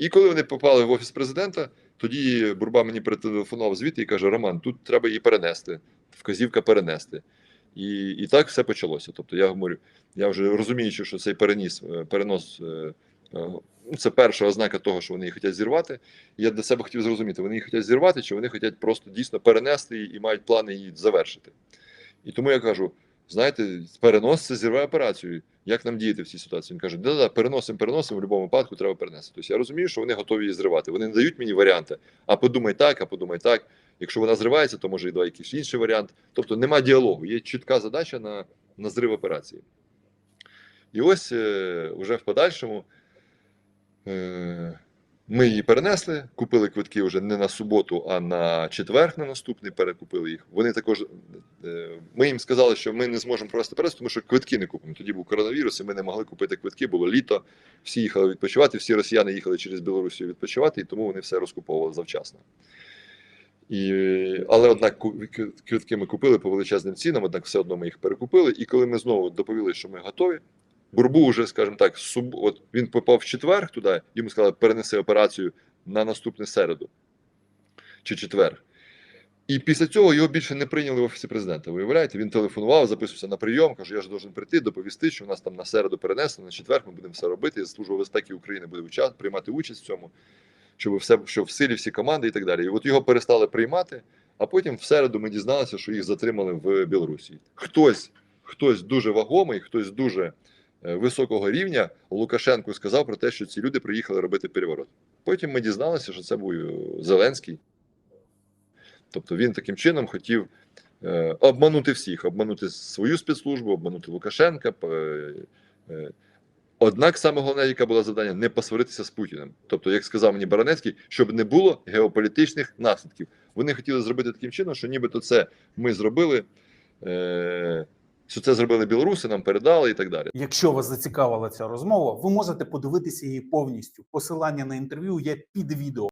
І коли вони попали в офіс президента, тоді Бурба мені перетелефонував звідти і каже: Роман, тут треба її перенести. Вказівка перенести. І, і так все почалося. Тобто я говорю, я вже розуміючи, що цей переніс, е, перенос. е, е, ну, Це перша ознака того, що вони її хочуть зірвати. Я для себе хотів зрозуміти, вони її хочуть зірвати, чи вони хочуть просто дійсно перенести її і мають плани її завершити. І тому я кажу: знаєте, перенос це зірве операцію. Як нам діяти в цій ситуації? Він каже, да-да, переносимо, переносимо, в будь-якому випадку треба перенести. Тобто я розумію, що вони готові її зривати. Вони не дають мені варіанти, а подумай так, а подумай так. Якщо вона зривається, то може давай якийсь інший варіант. Тобто нема діалогу, є чітка задача на, на зрив операції. І ось е, вже в подальшому е, ми її перенесли, купили квитки вже не на суботу, а на четвер на наступний перекупили їх. Вони також е, ми їм сказали, що ми не зможемо провести перест, тому що квитки не купимо. Тоді був коронавірус, і ми не могли купити квитки, було літо, всі їхали відпочивати, всі росіяни їхали через Білорусію відпочивати, і тому вони все розкуповували завчасно. І, але однак квитки ми купили по величезним цінам, однак все одно ми їх перекупили. І коли ми знову доповіли, що ми готові, Бурбу вже, скажімо так, суб... от він попав в четвер туди, йому сказали, перенеси операцію на наступну середу чи четвер. І після цього його більше не прийняли в офісі президента. Виявляєте, він телефонував, записувався на прийом, каже, я ж должен прийти, доповісти, що у нас там на середу перенесли, на четвер ми будемо все робити. Служба безпеки України буде уча- приймати участь в цьому, щоб все що в силі всі команди і так далі. І от його перестали приймати, а потім в середу ми дізналися, що їх затримали в Білорусі. Хтось, хтось дуже вагомий, хтось дуже е, високого рівня Лукашенку сказав про те, що ці люди приїхали робити переворот. Потім ми дізналися, що це був е, Зеленський. Тобто він таким чином хотів е, обманути всіх, обманути свою спецслужбу, обманути Лукашенка. е, Однак саме головне, яке було завдання, не посваритися з Путіним. Тобто, як сказав мені Баранецький, щоб не було геополітичних наслідків. Вони хотіли зробити таким чином, що нібито це ми зробили, е, що це зробили білоруси, нам передали і так далі. Якщо вас зацікавила ця розмова, ви можете подивитися її повністю. Посилання на інтерв'ю є під відео.